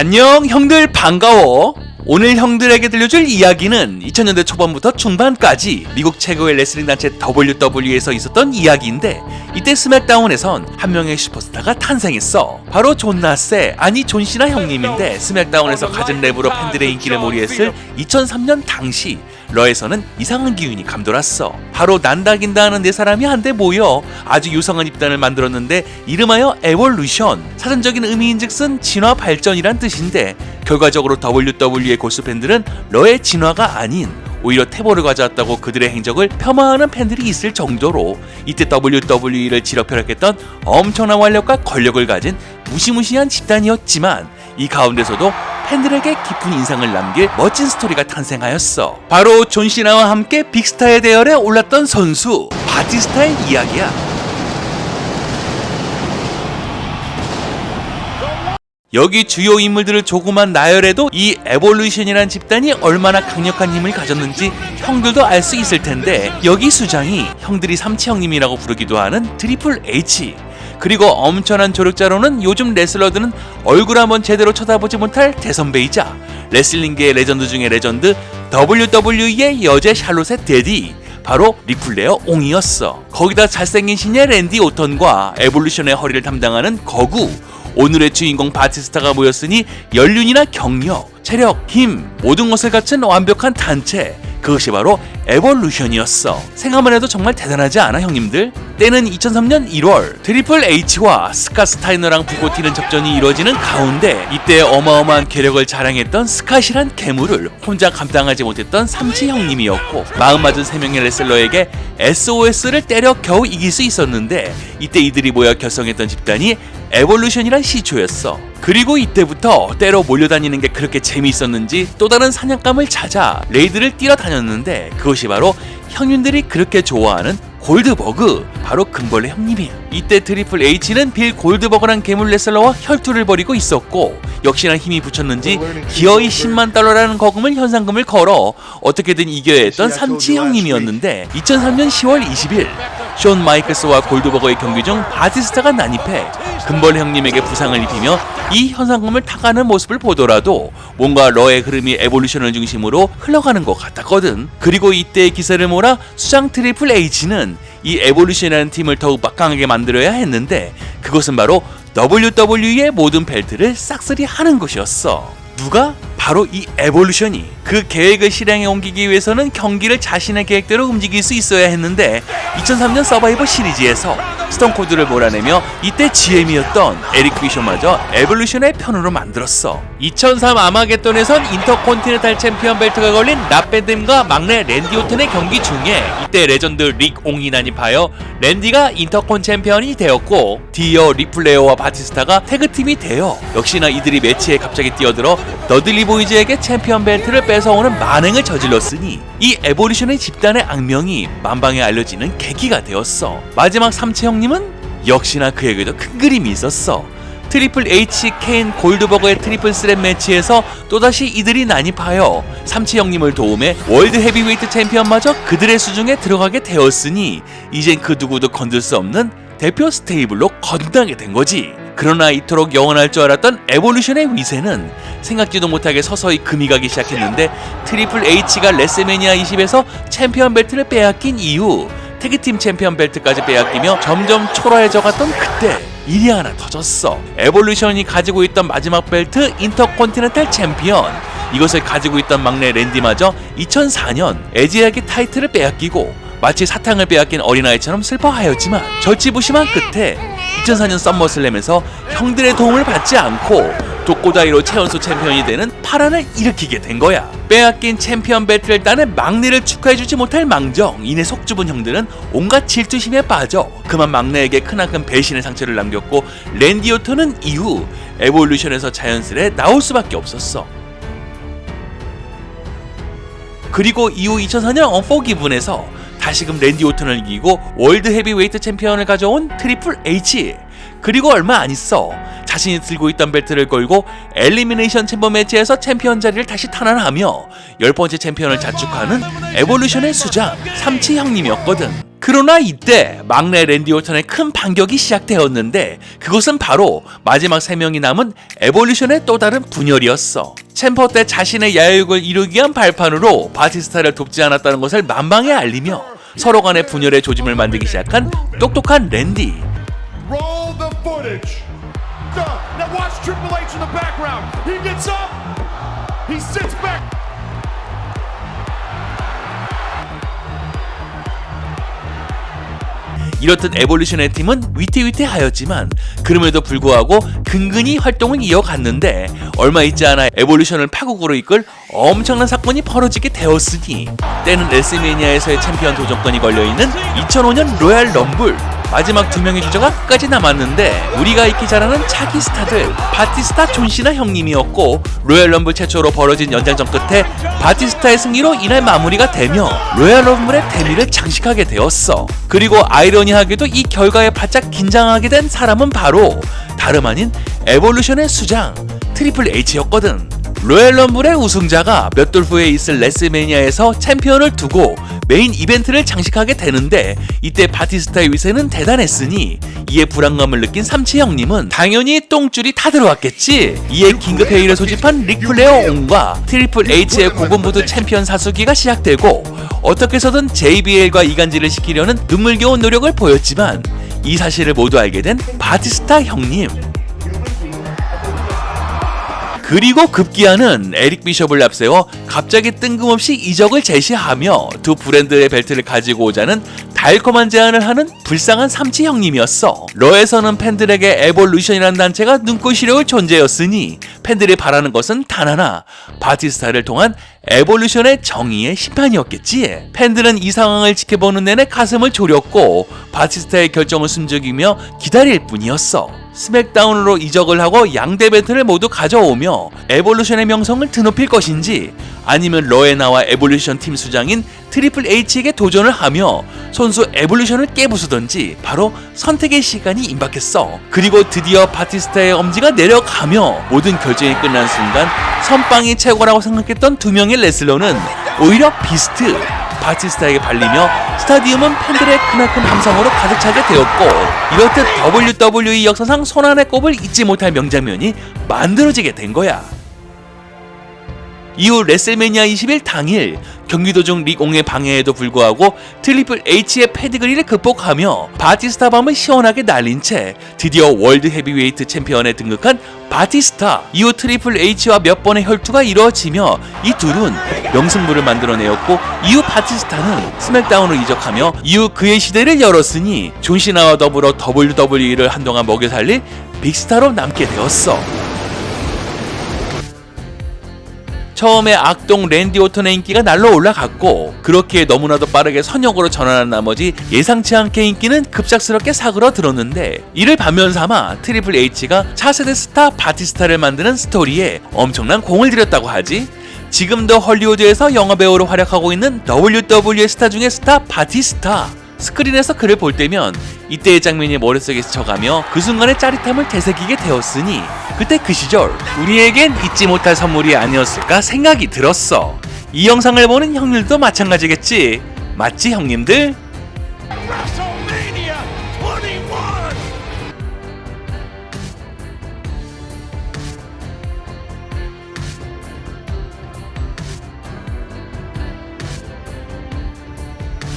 안녕 형들 반가워. 오늘 형들에게 들려줄 이야기는 2000년대 초반부터 중반까지 미국 최고의 레슬링 단체 WWE에서 있었던 이야기인데 이때 스맥다운에선 한 명의 슈퍼스타가 탄생했어. 바로 존 나세 아니 존 시나 형님인데 스맥다운에서 가진 랩으로 팬들의 인기를 몰이했을 2003년 당시 러에서는 이상한 기운이 감돌았어. 바로 난다긴다 하는 네 사람이 한데 모여 아주 유성한 입단을 만들었는데 이름하여 에볼루션. 사전적인 의미인즉슨 진화 발전이란 뜻인데 결과적으로 WWE 골수 팬들은 러의 진화가 아닌 오히려 태보를 가져왔다고 그들의 행적을 폄하하는 팬들이 있을 정도로 이때 WWE를 지력펴락했던 엄청난 완력과 권력을 가진 무시무시한 집단이었지만 이 가운데서도 팬들에게 깊은 인상을 남길 멋진 스토리가 탄생하였어. 바로 존 시나와 함께 빅스타의 대열에 올랐던 선수 바티스타의 이야기야. 여기 주요 인물들을 조금만 나열해도 이 에볼루션이라는 집단이 얼마나 강력한 힘을 가졌는지 형들도 알 수 있을 텐데 여기 수장이 형들이 삼치 형님이라고 부르기도 하는 트리플 H 그리고 엄청난 조력자로는 요즘 레슬러들은 얼굴 한번 제대로 쳐다보지 못할 대선배이자 레슬링계의 레전드 중의 레전드 WWE의 여제 샬롯의 데디 바로 리플레어 옹이었어. 거기다 잘생긴 신의 랜디 오턴과 에볼루션의 허리를 담당하는 거구 오늘의 주인공 바티스타가 모였으니 연륜이나 경력, 체력, 힘 모든 것을 갖춘 완벽한 단체 그것이 바로 에볼루션이었어 생각만 해도 정말 대단하지 않아 형님들? 때는 2003년 1월 트리플 H와 스카 스타이너랑 불꽃 튀는 접전이 이루어지는 가운데 이때 어마어마한 괴력을 자랑했던 스카시란 괴물을 혼자 감당하지 못했던 삼치 형님이었고 마음 맞은 세 명의 레슬러에게 SOS를 때려 겨우 이길 수 있었는데 이때 이들이 모여 결성했던 집단이 에볼루션이란 시초였어. 그리고 이때부터 때로 몰려다니는 게 그렇게 재미있었는지 또 다른 사냥감을 찾아 레이드를 뛰러 다녔는데 그것이 바로 형님들이 그렇게 좋아하는 골드버그 바로 금벌레 형님이야 이때 트리플 H는 빌 골드버그란 괴물 레슬러와 혈투를 벌이고 있었고 역시나 힘이 붙였는지 기어이 10만 달러라는 거금을 현상금을 걸어 어떻게든 이겨야 했던 삼치 형님이었는데 2003년 10월 20일 션 마이클스와 골드버거의 경기 중 바티스타가 난입해 금벌 형님에게 부상을 입히며 이 현상금을 타가는 모습을 보더라도 뭔가 러의 흐름이 에볼루션을 중심으로 흘러가는 것 같았거든. 그리고 이때의 기세를 몰아 수장 트리플 H는 이 에볼루션이라는 팀을 더욱 막강하게 만들어야 했는데 그것은 바로 WWE의 모든 벨트를 싹쓸이 하는 것이었어. 누가? 바로 이 에볼루션이 그 계획을 실행에 옮기기 위해서는 경기를 자신의 계획대로 움직일 수 있어야 했는데 2003년 서바이버 시리즈에서 스톤코드를 몰아내며 이때 GM이었던 에릭 비쇼마저 에볼루션의 편으로 만들었어. 2003 아마겟돈에선 인터콘티넨탈 챔피언 벨트가 걸린 라페뎀과 막내 랜디 오튼의 경기 중에 이때 레전드 릭 옹이 난입하여 랜디가 인터콘 챔피언이 되었고 디어 리플레어와 바티스타가 태그팀이 되어 역시나 이들이 매치에 갑자기 뛰어들어 너들리 보이즈에게 챔피언 벨트를 뺏어오는 만행을 저질렀으니 이 에볼루션의 집단의 악명이 만방에 알려지는 계기가 되었어. 마지막 삼체 형님은 역시나 그에게도 큰 그림이 있었어. 트리플 H, 케인, 골드버거의 트리플 스랩 매치에서 또다시 이들이 난입하여 삼치 형님을 도움해 월드 헤비웨이트 챔피언마저 그들의 수중에 들어가게 되었으니 이젠 그 누구도 건들 수 없는 대표 스테이블로 건너게 된 거지. 그러나 이토록 영원할 줄 알았던 에볼루션의 위세는 생각지도 못하게 서서히 금이 가기 시작했는데 트리플 H가 레스메니아 20에서 챔피언 벨트를 빼앗긴 이후 태그팀 챔피언 벨트까지 빼앗기며 점점 초라해져 갔던 그때 일이 하나 터졌어. 에볼루션이 가지고 있던 마지막 벨트 인터컨티넨탈 챔피언 이것을 가지고 있던 막내 랜디마저 2004년 에지에게 타이틀을 빼앗기고 마치 사탕을 빼앗긴 어린아이처럼 슬퍼하였지만 절치부심한 끝에 2004년 썸머슬램에서 형들의 도움을 받지 않고 독고다이로 최연소 챔피언이 되는 파란을 일으키게 된 거야. 빼앗긴 챔피언 벨트를 따는 막내를 축하해주지 못할 망정 이내 속주분 형들은 온갖 질투심에 빠져 그만 막내에게 크나큰 배신의 상처를 남겼고 랜디 오토는 이후 에볼루션에서 자연스레 나올 수밖에 없었어. 그리고 이후 2004년 언포기분에서 다시금 랜디 오튼을 이기고 월드 헤비웨이트 챔피언을 가져온 트리플 H 그리고 얼마 안 있어 자신이 들고 있던 벨트를 걸고 엘리미네이션 챔버 매치에서 챔피언 자리를 다시 탄환하며 열 번째 챔피언을 자축하는 에볼루션의 수장 삼치 형님이었거든. 그러나 이때 막내 랜디 오턴의 큰 반격이 시작되었는데 그것은 바로 마지막 3명이 남은 에볼루션의 또 다른 분열이었어. 챔퍼 때 자신의 야욕을 이루기 위한 발판으로 바티스타를 돕지 않았다는 것을 만방에 알리며 서로 간의 분열의 조짐을 만들기 시작한 똑똑한 랜디. 이렇듯 에볼루션의 팀은 위태위태하였지만 그럼에도 불구하고 근근히 활동을 이어갔는데 얼마 있지 않아 에볼루션을 파국으로 이끌 엄청난 사건이 벌어지게 되었으니 때는 레슬매니아에서의 챔피언 도전권이 걸려있는 2005년 로얄 럼블 마지막 두 명의 주자가 끝까지 남았는데 우리가 익히 잘 아는 차기 스타들 바티스타 존시나 형님이었고 로얄 럼블 최초로 벌어진 연장전 끝에 바티스타의 승리로 이날 마무리가 되며 로얄 럼블의 대미를 장식하게 되었어. 그리고 아이러니하게도 이 결과에 바짝 긴장하게 된 사람은 바로 다름 아닌 에볼루션의 수장 트리플 H였거든. 로얄 럼블의 우승자가 몇 돌 후에 있을 레스매니아에서 챔피언을 두고 메인 이벤트를 장식하게 되는데 이때 바티스타의 위세는 대단했으니 이에 불안감을 느낀 삼치 형님은 당연히 똥줄이 타들어왔겠지. 이에 긴급 회의를 소집한 릭플레어 온과 트리플 H의 고군부두 챔피언 사수기가 시작되고 어떻게 해서든 JBL과 이간질을 시키려는 눈물겨운 노력을 보였지만 이 사실을 모두 알게 된 바티스타 형님. 그리고 급기야는 에릭 비숍을 앞세워 갑자기 뜬금없이 이적을 제시하며 두 브랜드의 벨트를 가지고 오자는 달콤한 제안을 하는 불쌍한 삼치 형님이었어. 러에서는 팬들에게 에볼루션이라는 단체가 눈꽃이려울 존재였으니 팬들이 바라는 것은 단 하나 바티스타를 통한 에볼루션의 정의의 심판이었겠지. 팬들은 이 상황을 지켜보는 내내 가슴을 졸였고 바티스타의 결정을 숨죽이며 기다릴 뿐이었어. 스맥다운으로 이적을 하고 양대 벤트를 모두 가져오며 에볼루션의 명성을 드높일 것인지 아니면 러에 나와 에볼루션 팀 수장인 트리플 H에게 도전을 하며 손수 에볼루션을 깨부수던지 바로 선택의 시간이 임박했어. 그리고 드디어 바티스타의 엄지가 내려가며 모든 결정이 끝난 순간 선빵이 최고라고 생각했던 두 명의 레슬러는 오히려 비스트 바티스타에게 발리며 스타디움은 팬들의 크나큰 함성으로 가득 차게 되었고 이렇듯 WWE 역사상 손안의 꼽을 잊지 못할 명장면이 만들어지게 된 거야. 이후 레슬매니아 20일 당일 경기도 중 리옹의 방해에도 불구하고 트리플 H의 패디그리를 극복하며 바티스타 밤을 시원하게 날린 채 드디어 월드 헤비웨이트 챔피언에 등극한 바티스타 이후 트리플 H와 몇 번의 혈투가 이루어지며 이 둘은 명승부를 만들어내었고 이후 바티스타는 스맥다운으로 이적하며 이후 그의 시대를 열었으니 존시나와 더불어 WWE를 한동안 먹여 살릴 빅스타로 남게 되었어. 처음에 악동 랜디 오턴의 인기가 날로 올라갔고 그렇게 너무나도 빠르게 선역으로 전환한 나머지 예상치 않게 인기는 급작스럽게 사그러 들었는데 이를 반면 삼아 트리플 H가 차세대 스타 바티스타를 만드는 스토리에 엄청난 공을 들였다고 하지. 지금도 헐리우드에서 영화배우로 활약하고 있는 WWE 스타 중의 스타 바티스타 스크린에서 그를 볼 때면 이때의 장면이 머릿속에 스쳐가며 그 순간의 짜릿함을 되새기게 되었으니 그때 그 시절 우리에겐 잊지 못할 선물이 아니었을까 생각이 들었어. 이 영상을 보는 형님들도 마찬가지겠지. 맞지 형님들?